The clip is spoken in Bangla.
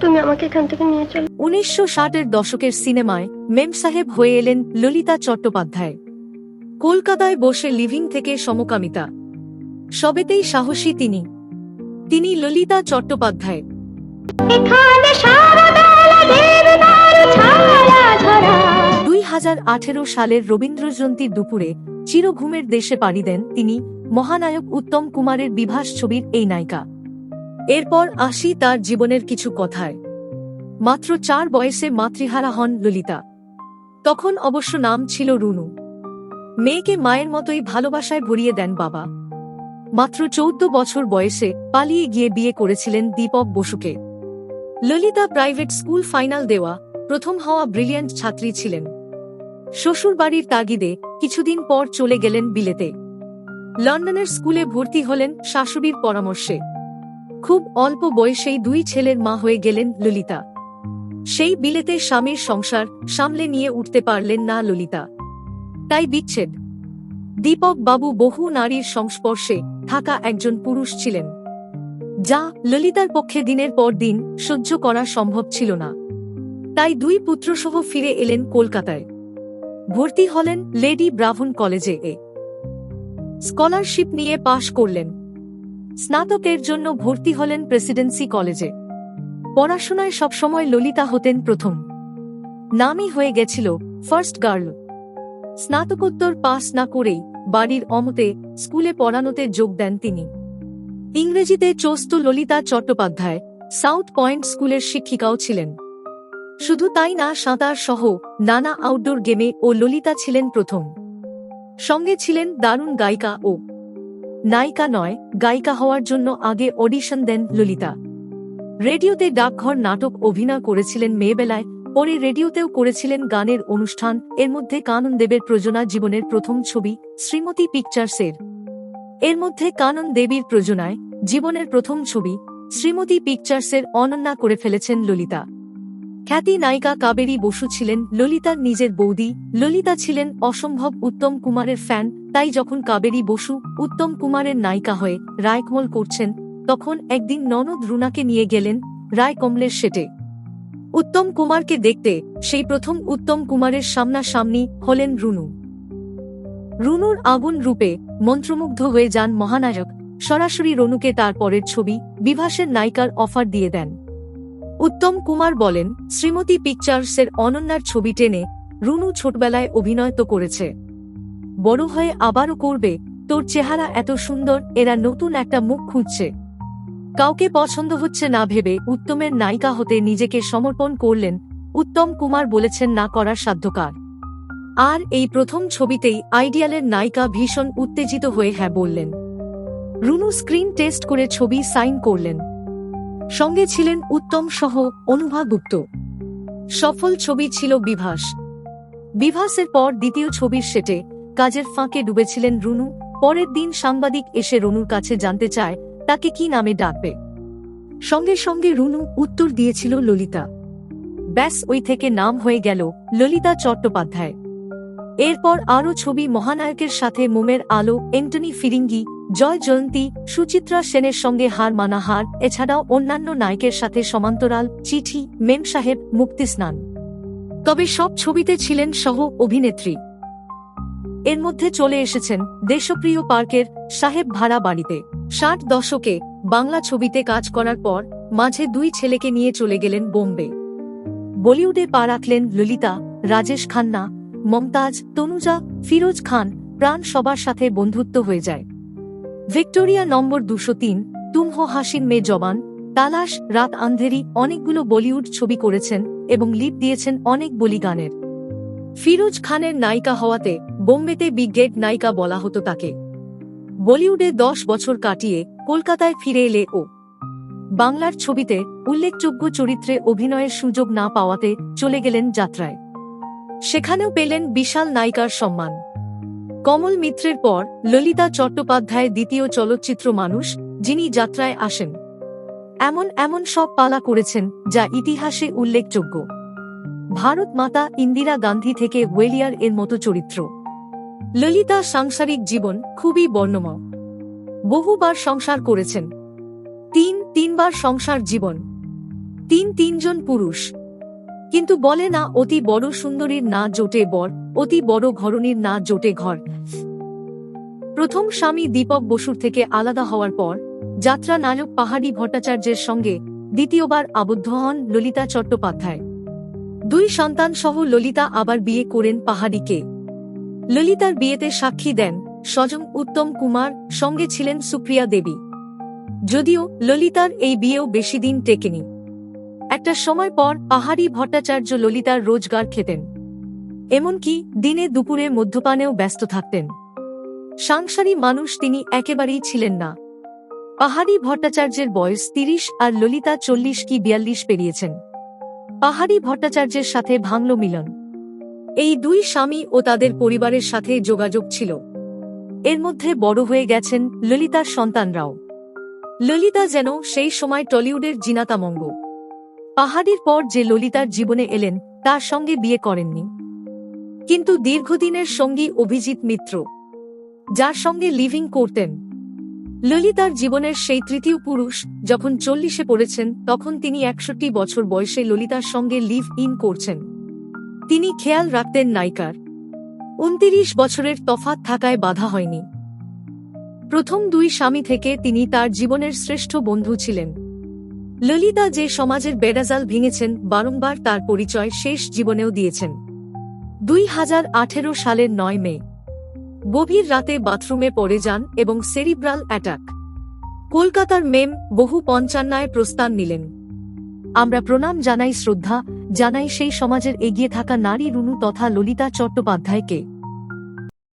তুমি আমাকে এখান থেকে নিয়ে চলো। উনিশশো ষাটের দশকের সিনেমায় মেম সাহেব হয়ে এলেন ললিতা চট্টোপাধ্যায়। কলকাতায় বসে লিভিং থেকে সমকামিতা। সবেতেই সাহসী তিনি। তিনি ললিতা চট্টোপাধ্যায়। দুই হাজার আঠেরো সালের রবীন্দ্রজয়ন্তীর দুপুরে চিরঘুমের দেশে পাড়ি দেন তিনি মহানায়ক উত্তম কুমারের বিভাস ছবির এই নায়িকা। এরপর আসি তার জীবনের কিছু কথায়। মাত্র চার বয়সে মাতৃহারা হন ললিতা। তখন অবশ্য নাম ছিল রুনু। মেয়েকে মায়ের মতোই ভালোবাসায় ভরিয়ে দেন বাবা। মাত্র চৌদ্দ বছর বয়সে পালিয়ে গিয়ে বিয়ে করেছিলেন দীপক বসুকে। ললিতা প্রাইভেট স্কুল ফাইনাল দেওয়া প্রথম হওয়া ব্রিলিয়ান্ট ছাত্রী ছিলেন। শ্বশুরবাড়ির তাগিদে কিছুদিন পর চলে গেলেন বিলেতে। লন্ডনের স্কুলে ভর্তি হলেন শাশুড়ির পরামর্শে। খুব অল্প বয়সেই দুই ছেলের মা হয়ে গেলেন ললিতা। সেই বিলেতে স্বামীর সংসার সামলে নিয়ে উঠতে পারলেন না ললিতা। তাই বিচ্ছেদ। দীপক বাবু বহু নারীর সংস্পর্শে থাকা একজন পুরুষ ছিলেন। যা ললিতার পক্ষে দিনের পর দিন সহ্য করা সম্ভব ছিল না। তাই দুই পুত্রসহ ফিরে এলেন কলকাতায়। ভর্তি হলেন লেডি ব্রাভন কলেজে এ। স্কলারশিপ নিয়ে পাশ করলেন। স্নাতকের জন্য ভর্তি হলেন প্রেসিডেন্সি কলেজে। পড়াশোনায় সবসময় ললিতা হতেন প্রথম। নামই হয়ে গেছিল ফার্স্ট গার্ল। স্নাতকোত্তর পাস না করেই বাড়ির অমতে স্কুলে পড়ানোতে যোগ দেন তিনি। ইংরেজিতে চোস্ত ললিতা চট্টোপাধ্যায় সাউথ পয়েন্ট স্কুলের শিক্ষিকাও ছিলেন। শুধু তাই না সাঁতার সহ নানা আউটডোর গেমে ও ললিতা ছিলেন প্রথম। সঙ্গে ছিলেন দারুণ গায়িকা ও নায়িকা নয়, গায়িকা হওয়ার জন্য আগে অডিশন দেন ললিতা। রেডিওতে ডাকঘর নাটক অভিনয় করেছিলেন মেয়েবেলায়, পরে রেডিওতেও করেছিলেন গানের অনুষ্ঠান, এর মধ্যে কানন দেবের প্রযোজনা জীবনের প্রথম ছবি, শ্রীমতী পিকচার্সের। এর মধ্যে কানন দেবীর প্রযোজনায়, জীবনের প্রথম ছবি, শ্রীমতী পিকচার্সের অনন্যা করে ফেলেছেন ললিতা। খ্যাতি নায়িকা কাবেরী বসু ছিলেন ললিতার নিজের বৌদি। ললিতা ছিলেন অসম্ভব উত্তম কুমারের ফ্যান। তাই যখন কাবেরী বসু উত্তম কুমারের নায়িকা হয়ে রায়কমল করছেন, তখন একদিন ননদ রুনাকে নিয়ে গেলেন রায় কমলের সেটে। উত্তম কুমারকে দেখতে সেই প্রথম উত্তম কুমারের সামনাসামনি হলেন রুনু। রুনুর আগুন রূপে মন্ত্রমুগ্ধ হয়ে যান মহানায়ক। সরাসরি রনুকে তার পরের ছবি, বিভাসের নায়িকার অফার দিয়ে দেন। উত্তম কুমার বলেন, শ্রীমতী পিকচার্সের অনন্যার ছবি টেনে রুনু ছোটবেলায় অভিনয় তো করেছে। বড় হয়ে আবারও করবে, তোর চেহারা এত সুন্দর, এরা নতুন একটা মুখ খুঁজছে। কাউকে পছন্দ হচ্ছে না ভেবে উত্তমের নায়িকা হতে নিজেকে সমর্পণ করলেন, উত্তম কুমার বলেছেন না করার সাধ্যকার। আর এই প্রথম ছবিতেই আইডিয়ালের নায়িকা ভীষণ উত্তেজিত হয়ে হ্যাঁ বললেন। রুনু স্ক্রিন টেস্ট করে ছবি সাইন করলেন। সঙ্গে ছিলেন উত্তম সহ অনুভা গুপ্ত। সফল ছবি ছিল বিভাস। বিভাসের পর দ্বিতীয় ছবির সেটে কাজের ফাঁকে ডুবেছিলেন রুনু, পরের দিন সাংবাদিক এসে রুনুর কাছে জানতে চায়, তাকে কি নামে ডাকবে। সঙ্গে সঙ্গে রুনু উত্তর দিয়েছিল ললিতা। ব্যাস ওই থেকে নাম হয়ে গেল ললিতা চট্টোপাধ্যায়। এরপর আরও ছবি মহানায়কের সাথে মোমের আলো এন্টনি ফিরিঙ্গি, জয় জয়ন্তী, সুচিত্রা সেনের সঙ্গে হার মানা হার এছাড়াও অন্যান্য নায়কের সাথে সমান্তরাল, চিঠি, মেম সাহেব মুক্তিস্নান তবে সব ছবিতে ছিলেন সহ অভিনেত্রী। এর মধ্যে চলে এসেছেন দেশপ্রিয় পার্কের সাহেব ভাড়া বাড়িতে। ষাট দশকে বাংলা ছবিতে কাজ করার পর মাঝে দুই ছেলেকে নিয়ে চলে গেলেন বোম্বে। বলিউডে পা রাখলেন ললিতা, রাজেশ খান্না মমতাজ, তনুজা, ফিরোজ খান প্রাণ সবার সাথে বন্ধুত্ব হয়ে যায়। ভিক্টোরিয়া নম্বর দুশো তিন তুম হো হাসিন মে জবান তালাশ, রাত আন্ধেরি, অনেকগুলো বলিউড ছবি করেছেন এবং লিপ দিয়েছেন অনেক বলি গানের। ফিরোজ খানের নায়িকা হওয়াতে বোম্বেতে বিগ্রেড নায়িকা বলা হতো তাকে। বলিউডে দশ বছর কাটিয়ে কলকাতায় ফিরে এলে ও। বাংলার ছবিতে উল্লেখযোগ্য চরিত্রে অভিনয়ের সুযোগ না পাওয়াতে চলে গেলেন যাত্রায়। সেখানেও পেলেন বিশাল নায়িকার সম্মান। কমল মিত্রের পর ললিতা চট্টোপাধ্যায় দ্বিতীয় চলচ্চিত্র মানুষ, যিনি যাত্রায় আসেন। এমন এমন সব পালা করেছেন, যা ইতিহাসে উল্লেখযোগ্য। ভারত মাতা ইন্দিরা গান্ধী থেকে ওয়েলিয়ার এর মতো চরিত্র। ললিতা সাংসারিক জীবন খুবই বর্ণময়। বহুবার সংসার করেছেন। তিন তিনবার সংসার জীবন। তিন তিনজন পুরুষ। কিন্তু বলে না, অতি বড় সুন্দরীর না জোটে বর, অতি বড় ঘরণীর না জোটে ঘর। প্রথম স্বামী দীপক বসুর থেকে আলাদা হওয়ার পর যাত্রা নায়ক পাহাড়ি ভট্টাচার্যের সঙ্গে দ্বিতীয়বার আবদ্ধ হন ললিতা চট্টোপাধ্যায়। দুই সন্তান সহ ললিতা আবার বিয়ে করেন পাহাড়িকে। ললিতার বিয়েতে সাক্ষী দেন স্বজন উত্তম কুমার, সঙ্গে ছিলেন সুপ্রিয়া দেবী। যদিও ললিতার এই বিয়েও বেশি দিন টেকেনি। একটা সময় পর পাহাড়ি ভট্টাচার্য ললিতার রোজগার খেতেন। এমনকি দিনে দুপুরে মধ্যপানেও ব্যস্ত থাকতেন। সাংসারী মানুষ তিনি একেবারেই ছিলেন না। পাহাড়ি ভট্টাচার্যের বয়স তিরিশ আর ললিতা চল্লিশ কি বিয়াল্লিশ পেরিয়েছেন। পাহাড়ি ভট্টাচার্যের সাথে ভাঙল মিলন। এই দুই স্বামী ও তাদের পরিবারের সাথে যোগাযোগ ছিল। এর মধ্যে বড় হয়ে গেছেন ললিতার সন্তানরাও। ললিতা যেন সেই সময় টলিউডের জিনাতামঙ্গ। পাহাড়ির পর যে ললিতার জীবনে এলেন, তার সঙ্গে বিয়ে করেননি। কিন্তু দীর্ঘদিনের সঙ্গী অভিজিৎ মিত্র, যার সঙ্গে লিভিং করতেন। ললিতার জীবনের সেই তৃতীয় পুরুষ যখন চল্লিশে পড়েছেন, তখন তিনি একষট্টি বছর বয়সে ললিতার সঙ্গে লিভ ইন করছেন। তিনি খেয়াল রাখতেন নায়িকার। উনতিরিশ বছরের তফাৎ থাকায় বাধা হয়নি। প্রথম দুই স্বামী থেকে তিনি তার জীবনের শ্রেষ্ঠ বন্ধু ছিলেন। ললিতা যে সমাজের বেড়াজাল ভেঙেছেন, বারংবার তার পরিচয় শেষ জীবনেও দিয়েছেন। দুই হাজার আঠেরো সালের নয় মে। গভীর রাতে বাথরুমে পড়ে যান এবং সেরিব্রাল অ্যাটাক। কলকাতার মেম বহু পঞ্চান্নায় প্রস্থান নিলেন। আমরা প্রণাম জানাই শ্রদ্ধা, জানাই সেই সমাজের এগিয়ে থাকা নারী রুনু তথা ললিতা চট্টোপাধ্যায়কে।